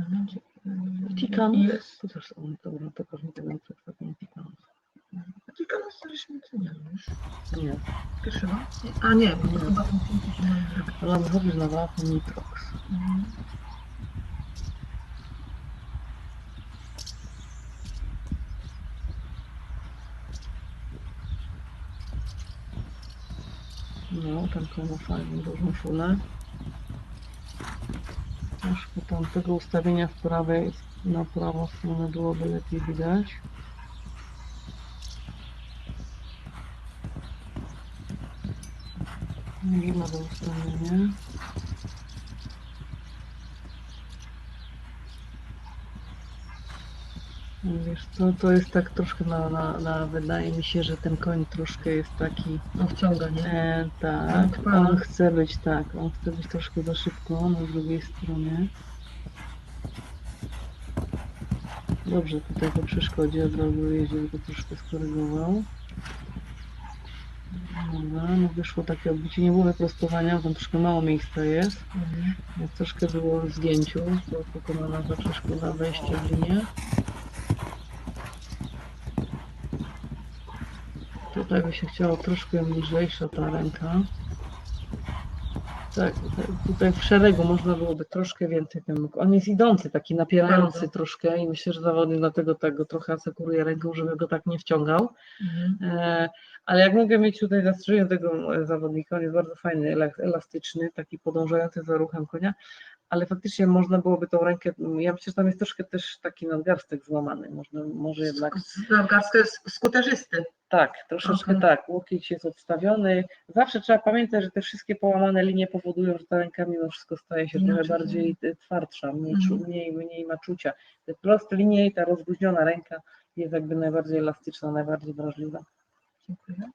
Mhm. Tikan. Jest. To też dobra, to pewnie tego przedstawienie Tikanów. Tikan staliśmy nie już. Nie, Pierwszy raz? A nie, bo to Nie. chyba ten film, się zrobić. ale wychodzisz na wafę Nitrox. Mhm. No, ten koło ma fajną, dużą szulę. Po tamtego ustawienia w prawej, na prawą stronę byłoby lepiej widać. Nie ma do ustawienia. Wiesz co, to jest tak troszkę na, na, na, wydaje mi się, że ten koń troszkę jest taki No wciąga, nie? E, tak, pan. on chce być tak, on chce być troszkę za szybko na drugiej stronie. Dobrze, tutaj po przeszkodzie od razu jeździł, to troszkę skorygował. Dobra, no wyszło takie odbicie, nie było wyprostowania, bo tam troszkę mało miejsca jest, Mhm. więc troszkę było w zgięciu, była pokonana ta przeszkoda wejście w linię. Tutaj by się chciało troszkę lżejsza ta ręka. Tak, tutaj- tutaj w szeregu można byłoby troszkę więcej ten. On jest idący, taki napierający troszkę i myślę, że zawodnik dlatego tak go trochę asekuruje ręką, żeby go tak nie wciągał. Mhm. E, ale jak mogę mieć tutaj zastrzeżenie tego e, zawodnika, on jest bardzo fajny, ela- elastyczny, taki podążający za ruchem konia, ale faktycznie można byłoby tą rękę, ja myślę, że tam jest troszkę też taki nadgarstek złamany, można, może jednak Nadgarstka jest skuterzysty. Tak, troszeczkę Okej. tak, łokieć jest odstawiony. Zawsze trzeba pamiętać, że te wszystkie połamane linie powodują, że ta ręka mimo wszystko staje się trochę bardziej y, twardsza, mniej, czu- mniej, mniej ma czucia. Te proste linie i ta rozluźniona ręka jest jakby najbardziej elastyczna, najbardziej wrażliwa. Dziękuję.